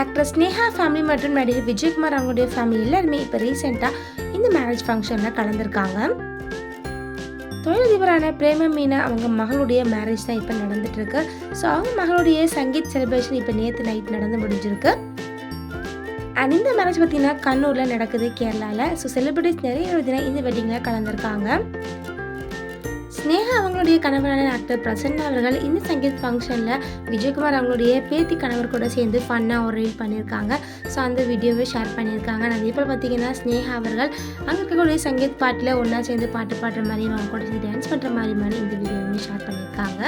Actress Sneha family மற்றும் நடிகர் விஜயகுமார் அவங்களுடைய ஃபேமிலி எல்லாருமே இப்போ ரீசெண்டாக இந்த மேரேஜ் ஃபங்க்ஷனில் கலந்துருக்காங்க. தொழிலதிபரான பிரேம மீனா அவங்க மகளுடைய மேரேஜ் தான் இப்போ நடந்துட்டு இருக்கு ஸோ அவங்க மகளுடைய சங்கீத் செலிப்ரேஷன் இப்போ நேற்று நைட் நடந்து முடிஞ்சிருக்கு. அண்ட் இந்த மேரேஜ் பார்த்தீங்கன்னா கண்ணூரில் நடக்குது கேரளாவில் ஸோ செலிபிரிட்டிஸ் நிறைய பார்த்தீங்கன்னா இந்த வெட்டிங்கில் கலந்துருக்காங்க. ஸ்னேகா அவங்களுடைய கணவரான ஆக்டர் பிரசன்னா அவர்கள் இந்த சங்கீத் ஃபங்க்ஷனில் விஜயகுமார் அவங்களுடைய பேத்தி கணவர் கூட சேர்ந்து ஃபன்னாக ஒரு ரீல் பண்ணியிருக்காங்க. ஸோ அந்த வீடியோவை ஷேர் பண்ணியிருக்காங்க. நான் அதே போல் பார்த்தீங்கன்னா ஸ்னேகா அவர்கள் அங்கே இருக்கக்கூடிய சங்கீத் பாட்டில் ஒன்றா சேர்ந்து பாட்டு பாடுற மாதிரி அவங்க கூட சேர்ந்து டான்ஸ் பண்ணுற மாதிரி மாதிரி இந்த வீடியோவுமே ஷேர் பண்ணியிருக்காங்க.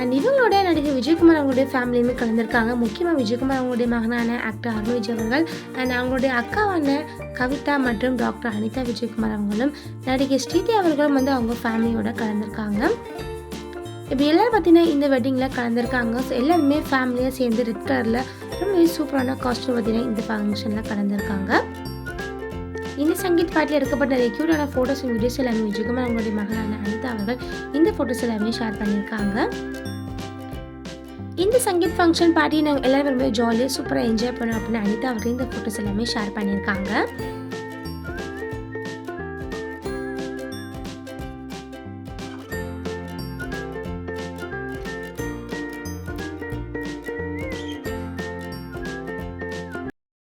அண்ட் இவங்களோட நடிகர் விஜயகுமார் அவங்களுடைய ஃபேமிலியுமே கலந்துருக்காங்க. முக்கியமாக விஜயகுமார் அவங்களுடைய மகனான ஆக்டர் அருண் விஜய் அவர்கள் அண்ட் அவங்களுடைய அக்காவான கவிதா மற்றும் டாக்டர் அனிதா விஜயகுமார் அவங்களும் நடிகை ஸ்ரீதி அவர்களும் வந்து அவங்க ஃபேமிலியோட கலந்துருக்காங்க. இப்போ எல்லோரும் பார்த்தீங்கன்னா இந்த வெட்டிங்கில் கலந்துருக்காங்க. ஸோ எல்லாருமே ஃபேமிலியாக சேர்ந்து ரெட் கலரில் ரொம்பவே சூப்பரான காஸ்ட்யூம் பார்த்தீங்கன்னா இந்த ஃபங்க்ஷனில் கலந்துருக்காங்க. இந்த சங்கீத் பாட்டில் எடுக்கப்பட்ட நிறைய க்யூட்டான ஃபோட்டோஸ் வீடியோஸ் எல்லாமே விஜயகுமார் அவங்களுடைய மகனான அனிதா அவர்கள் இந்த ஃபோட்டோஸ் எல்லாமே ஷேர் பண்ணியிருக்காங்க. இந்த சங்கீத் ஃபங்க்ஷன் பார்ட்டி நாங்கள் எல்லாரும் ரொம்ப ஜாலியாக சூப்பராக என்ஜாய் பண்ணோம் அப்படின்னு அனிதா அவர்கள் இந்த ஃபோட்டோஸ் எல்லாமே ஷேர் பண்ணியிருக்காங்க.